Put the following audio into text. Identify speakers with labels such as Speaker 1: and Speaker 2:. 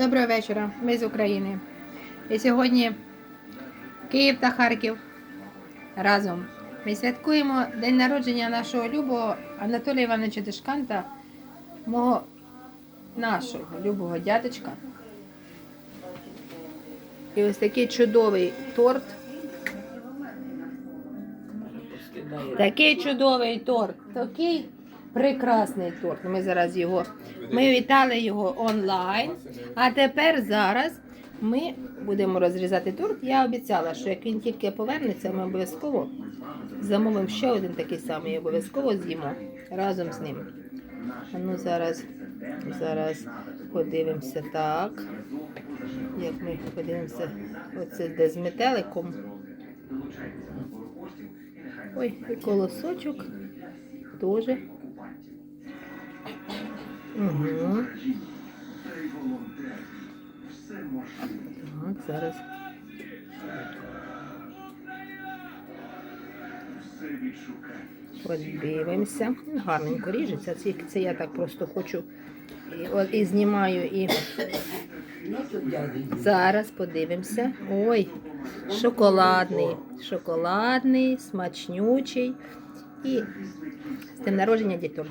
Speaker 1: Доброго вечора, ми з України. І сьогодні Київ та Харків разом. Ми святкуємо день народження нашого любого Анатолія Івановича Дешканта, мого нашого любого дядечка. І ось такий чудовий торт. Такий чудовий торт, такий прекрасний торт. Ми зараз його. Ми вітали його онлайн. А тепер зараз ми будемо розрізати торт. Я обіцяла, що як він тільки повернеться, ми обов'язково замовимо ще один такий самий обов'язково з'їмо разом з ним. Ну зараз, зараз подивимося так. Як ми подивимося, оце де з метеликом. Ой, і колосочок теж. Так, зараз. Подивимося. Гарненько ріжеться. Це, це я так просто хочу. І, і знімаю і. Зараз подивимося. Ой, шоколадний. Шоколадний, смачнючий. І з тим народження діток.